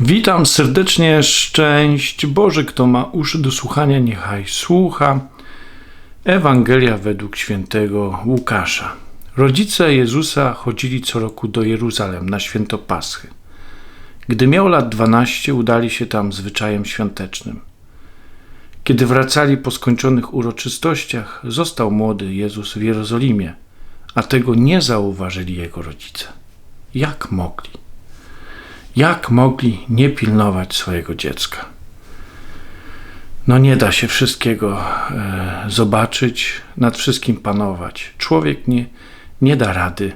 Witam serdecznie, szczęść Boże, kto ma uszy do słuchania, niechaj słucha. Ewangelia według świętego Łukasza. Rodzice Jezusa chodzili co roku do Jeruzalem na święto Paschy. Gdy miał lat 12, udali się tam zwyczajem świątecznym. Kiedy wracali po skończonych uroczystościach, został młody Jezus w Jerozolimie, a tego nie zauważyli jego rodzice. Jak mogli? Jak mogli nie pilnować swojego dziecka? No nie da się wszystkiego e, zobaczyć, nad wszystkim panować. Człowiek nie, nie da rady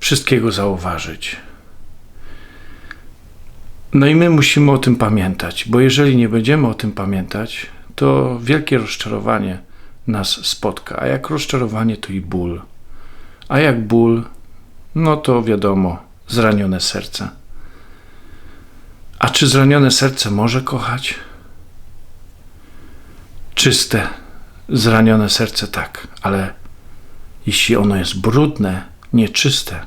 wszystkiego zauważyć. No i my musimy o tym pamiętać, bo jeżeli nie będziemy o tym pamiętać, to wielkie rozczarowanie nas spotka. A jak rozczarowanie, to i ból. A jak ból, no to wiadomo, zranione serce. A czy zranione serce może kochać? Czyste, zranione serce tak, ale jeśli ono jest brudne, nieczyste,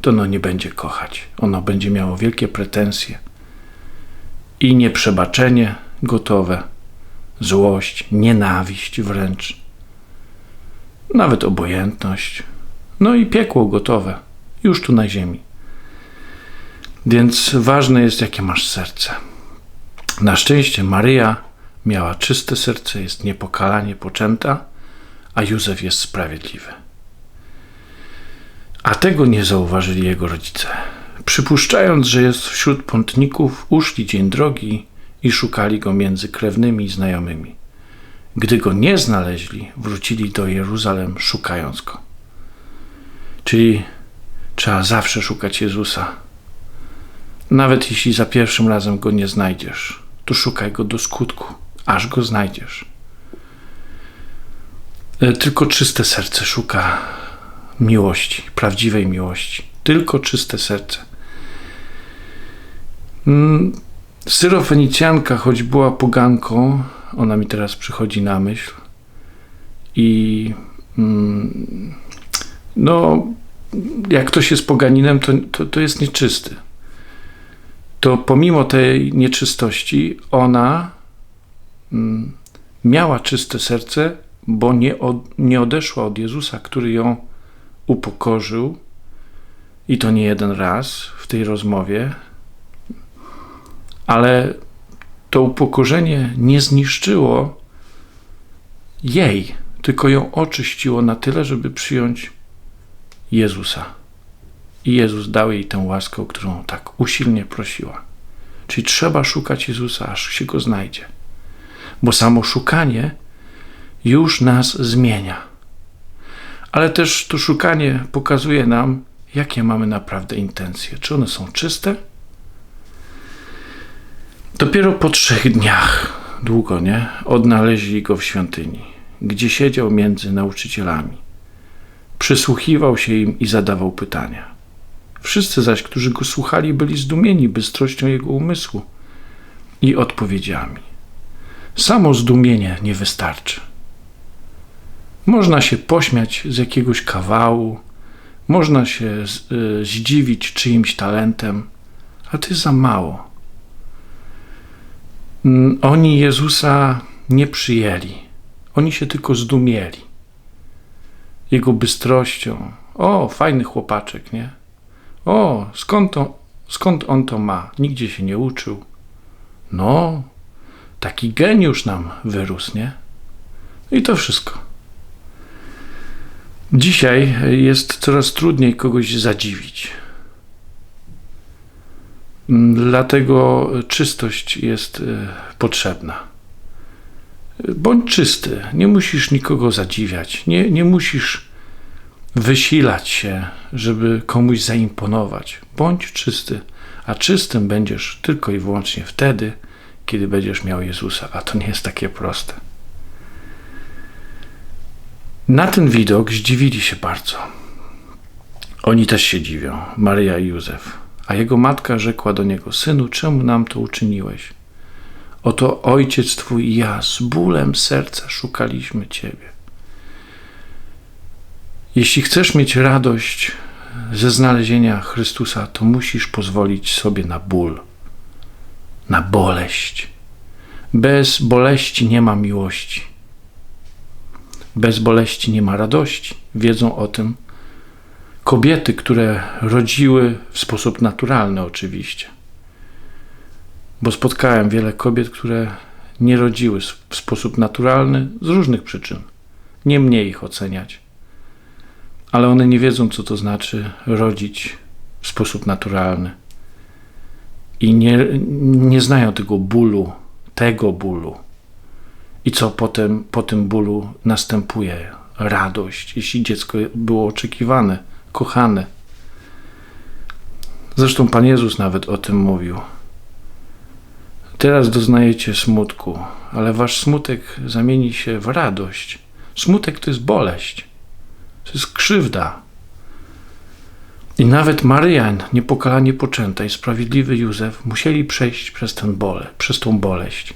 to ono nie będzie kochać. Ono będzie miało wielkie pretensje i nieprzebaczenie gotowe, złość, nienawiść wręcz, nawet obojętność, no i piekło gotowe, już tu na ziemi. Więc ważne jest, jakie masz serce. Na szczęście Maryja miała czyste serce, jest niepokalanie poczęta, a Józef jest sprawiedliwy. A tego nie zauważyli jego rodzice. Przypuszczając, że jest wśród pątników, uszli dzień drogi i szukali go między krewnymi i znajomymi. Gdy go nie znaleźli, wrócili do Jeruzalem, szukając go. Czyli trzeba zawsze szukać Jezusa nawet jeśli za pierwszym razem go nie znajdziesz, to szukaj go do skutku, aż go znajdziesz. E, tylko czyste serce szuka miłości, prawdziwej miłości. Tylko czyste serce. Mm, Syrofenicjanka, choć była poganką, ona mi teraz przychodzi na myśl. I mm, no, jak ktoś jest poganinem, to, to, to jest nieczysty to pomimo tej nieczystości ona mm, miała czyste serce, bo nie, od, nie odeszła od Jezusa, który ją upokorzył i to nie jeden raz w tej rozmowie, ale to upokorzenie nie zniszczyło jej, tylko ją oczyściło na tyle, żeby przyjąć Jezusa. I Jezus dał jej tę łaskę, o którą tak usilnie prosiła. Czyli trzeba szukać Jezusa, aż się go znajdzie. Bo samo szukanie już nas zmienia. Ale też to szukanie pokazuje nam, jakie mamy naprawdę intencje. Czy one są czyste? Dopiero po trzech dniach, długo nie, odnaleźli go w świątyni, gdzie siedział między nauczycielami. Przysłuchiwał się im i zadawał pytania. Wszyscy zaś, którzy go słuchali, byli zdumieni bystrością jego umysłu i odpowiedziami. Samo zdumienie nie wystarczy. Można się pośmiać z jakiegoś kawału, można się y, zdziwić czyimś talentem, a jest za mało. Oni Jezusa nie przyjęli, oni się tylko zdumieli. Jego bystrością. O, fajny chłopaczek, nie? O, skąd, to, skąd on to ma? Nigdzie się nie uczył. No, taki geniusz nam wyrósł, nie? I to wszystko. Dzisiaj jest coraz trudniej kogoś zadziwić. Dlatego czystość jest e, potrzebna. Bądź czysty, nie musisz nikogo zadziwiać, nie, nie musisz wysilać się, żeby komuś zaimponować. Bądź czysty, a czystym będziesz tylko i wyłącznie wtedy, kiedy będziesz miał Jezusa, a to nie jest takie proste. Na ten widok zdziwili się bardzo. Oni też się dziwią, Maryja i Józef. A jego matka rzekła do niego: Synu, czemu nam to uczyniłeś? Oto ojciec twój i ja z bólem serca szukaliśmy ciebie. Jeśli chcesz mieć radość ze znalezienia Chrystusa, to musisz pozwolić sobie na ból. na boleść. Bez boleści nie ma miłości. Bez boleści nie ma radości. Wiedzą o tym kobiety, które rodziły w sposób naturalny, oczywiście. Bo spotkałem wiele kobiet, które nie rodziły w sposób naturalny z różnych przyczyn. Nie mnie ich oceniać. Ale one nie wiedzą, co to znaczy rodzić w sposób naturalny. I nie, nie znają tego bólu, tego bólu. I co potem po tym bólu następuje? Radość, jeśli dziecko było oczekiwane, kochane. Zresztą Pan Jezus nawet o tym mówił. Teraz doznajecie smutku, ale wasz smutek zamieni się w radość. Smutek to jest boleść, to jest krzywda. I nawet Maryjan, niepokalanie poczęta i sprawiedliwy Józef musieli przejść przez ten bole, przez tą boleść.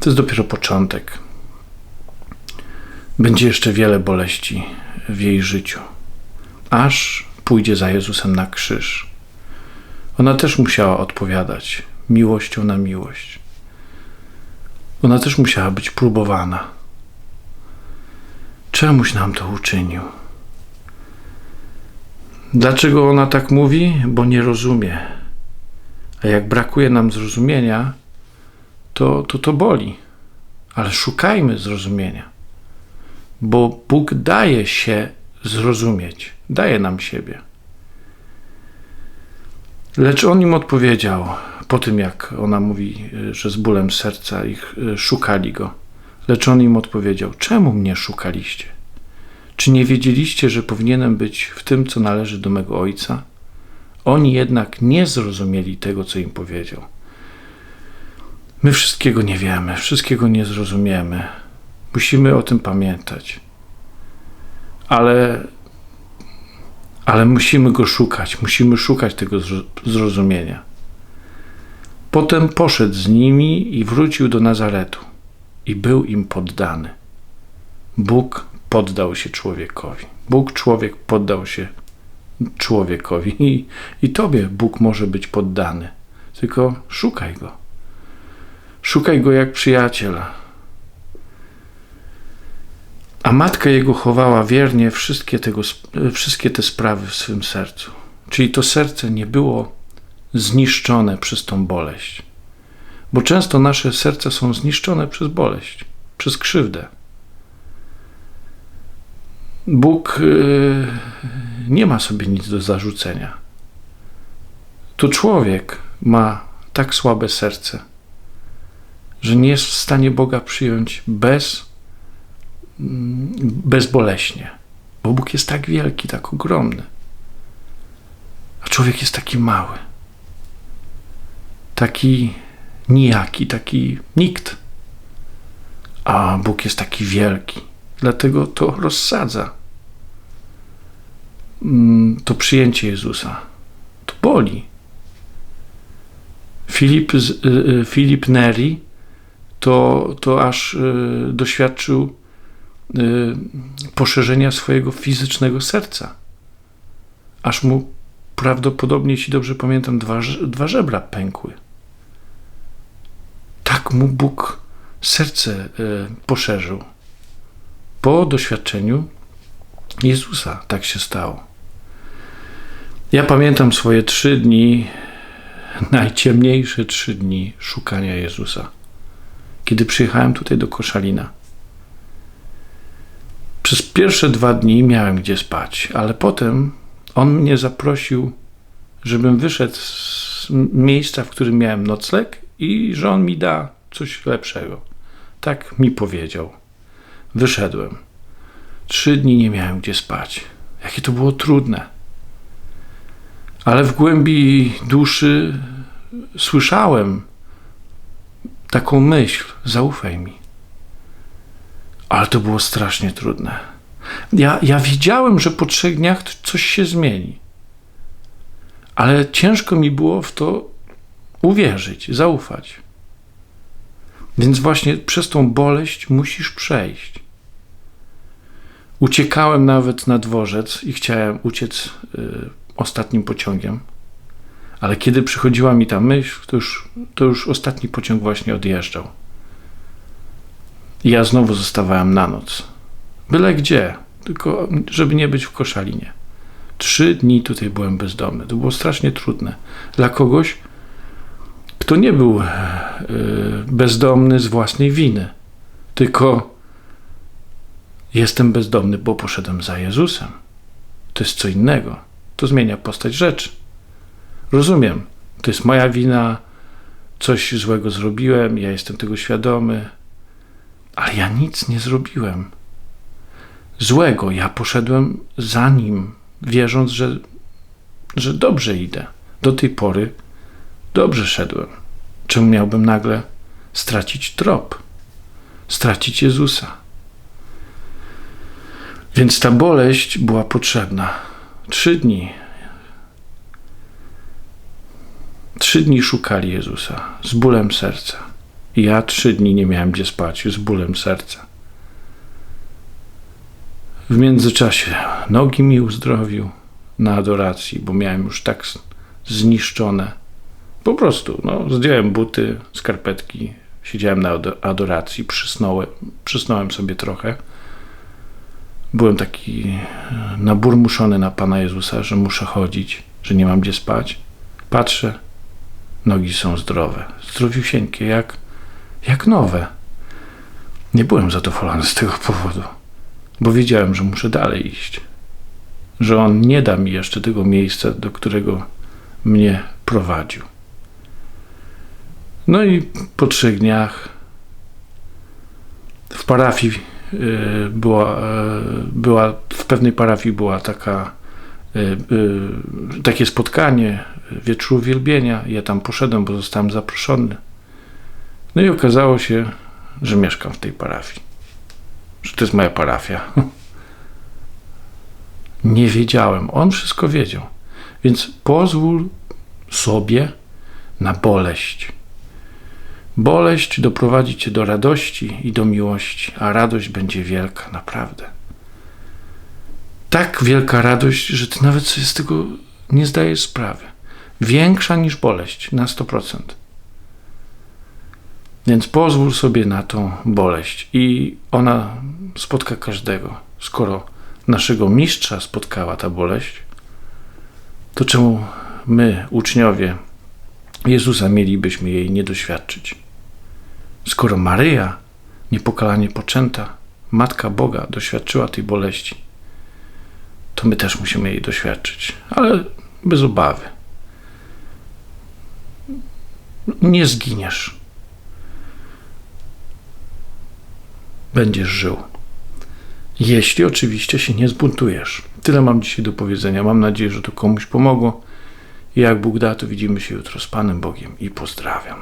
To jest dopiero początek. Będzie jeszcze wiele boleści w jej życiu, aż pójdzie za Jezusem na krzyż. Ona też musiała odpowiadać miłością na miłość. Ona też musiała być próbowana. Czemuś nam to uczynił? Dlaczego ona tak mówi? Bo nie rozumie. A jak brakuje nam zrozumienia, to to, to boli. Ale szukajmy zrozumienia, bo Bóg daje się zrozumieć, daje nam siebie. Lecz on im odpowiedział: po tym jak ona mówi, y, że z bólem serca ich y, szukali go. Lecz on im odpowiedział: Czemu mnie szukaliście? Czy nie wiedzieliście, że powinienem być w tym, co należy do mego ojca? Oni jednak nie zrozumieli tego, co im powiedział. My wszystkiego nie wiemy, wszystkiego nie zrozumiemy. Musimy o tym pamiętać. Ale, ale musimy go szukać, musimy szukać tego zrozumienia. Potem poszedł z nimi i wrócił do Nazaretu i był im poddany. Bóg poddał się człowiekowi. Bóg człowiek poddał się człowiekowi i, i tobie Bóg może być poddany. Tylko szukaj go. Szukaj go jak przyjaciela. A matka jego chowała wiernie wszystkie, tego, wszystkie te sprawy w swym sercu. Czyli to serce nie było zniszczone przez tą boleść. Bo często nasze serca są zniszczone przez boleść, przez krzywdę. Bóg yy, nie ma sobie nic do zarzucenia. To człowiek ma tak słabe serce, że nie jest w stanie Boga przyjąć bez, mm, bezboleśnie. Bo Bóg jest tak wielki, tak ogromny. A człowiek jest taki mały taki nijaki, taki nikt. A Bóg jest taki wielki, dlatego to rozsadza. Mm, to przyjęcie Jezusa. To boli. Filip, y, y, Filip Neri to, to aż y, doświadczył poszerzenia swojego fizycznego serca. Aż mu prawdopodobnie, jeśli dobrze pamiętam, dwa, dwa żebra pękły. Mu Bóg serce e, poszerzył. Po doświadczeniu Jezusa tak się stało. Ja pamiętam swoje trzy dni, najciemniejsze trzy dni szukania Jezusa, kiedy przyjechałem tutaj do Koszalina. Przez pierwsze dwa dni miałem gdzie spać, ale potem on mnie zaprosił, żebym wyszedł z miejsca, w którym miałem nocleg i że on mi da coś lepszego. Tak mi powiedział. Wyszedłem. Trzy dni nie miałem gdzie spać. Jakie to było trudne. Ale w głębi duszy słyszałem taką myśl: zaufaj mi. Ale to było strasznie trudne. Ja, ja widziałem, że po trzech dniach coś się zmieni. Ale ciężko mi było w to uwierzyć, zaufać. Więc właśnie przez tą boleść musisz przejść. Uciekałem nawet na dworzec i chciałem uciec y, ostatnim pociągiem, Ale kiedy przychodziła mi ta myśl, to już, to już ostatni pociąg właśnie odjeżdżał. I ja znowu zostawałem na noc. Byle gdzie, tylko żeby nie być w koszalinie. Trzy dni tutaj byłem bezdomny. To było strasznie trudne. Dla kogoś, kto nie był e, bezdomny z własnej winy, tylko jestem bezdomny, bo poszedłem za Jezusem. To jest co innego. To zmienia postać rzeczy. Rozumiem, to jest moja wina, coś złego zrobiłem, ja jestem tego świadomy, ale ja nic nie zrobiłem. Złego, ja poszedłem za nim, wierząc, że, że dobrze idę. Do tej pory dobrze szedłem. Czemu miałbym nagle stracić trop, stracić Jezusa? Więc ta boleść była potrzebna. Trzy dni. Trzy dni szukali Jezusa z bólem serca. Ja trzy dni nie miałem gdzie spać z bólem serca. W międzyczasie nogi mi uzdrowił na adoracji, bo miałem już tak zniszczone. Po prostu, no, zdjąłem buty, skarpetki, siedziałem na adoracji, przysnąłem, przysnąłem sobie trochę. Byłem taki e, naburmuszony na Pana Jezusa, że muszę chodzić, że nie mam gdzie spać. Patrzę, nogi są zdrowe, zdrowiusieńkie, jak, jak nowe. Nie byłem zadowolony z tego powodu bo wiedziałem, że muszę dalej iść. Że on nie da mi jeszcze tego miejsca, do którego mnie prowadził. No i po trzech dniach w parafii e, była, e, była w pewnej parafii była taka e, takie spotkanie wieczoru uwielbienia. Ja tam poszedłem, bo zostałem zaproszony. No i okazało się, że mieszkam w tej parafii że to jest moja parafia. Nie wiedziałem. On wszystko wiedział. Więc pozwól sobie na boleść. Boleść doprowadzi cię do radości i do miłości, a radość będzie wielka, naprawdę. Tak wielka radość, że ty nawet sobie z tego nie zdajesz sprawy. Większa niż boleść na 100%. Więc pozwól sobie na tą boleść i ona spotka każdego. Skoro naszego mistrza spotkała ta boleść, to czemu my, uczniowie Jezusa, mielibyśmy jej nie doświadczyć? Skoro Maryja, niepokalanie poczęta, Matka Boga, doświadczyła tej boleści, to my też musimy jej doświadczyć, ale bez obawy. Nie zginiesz będziesz żył. Jeśli oczywiście się nie zbuntujesz. Tyle mam dzisiaj do powiedzenia. Mam nadzieję, że to komuś pomogło. Jak Bóg da, to widzimy się jutro z Panem Bogiem i pozdrawiam.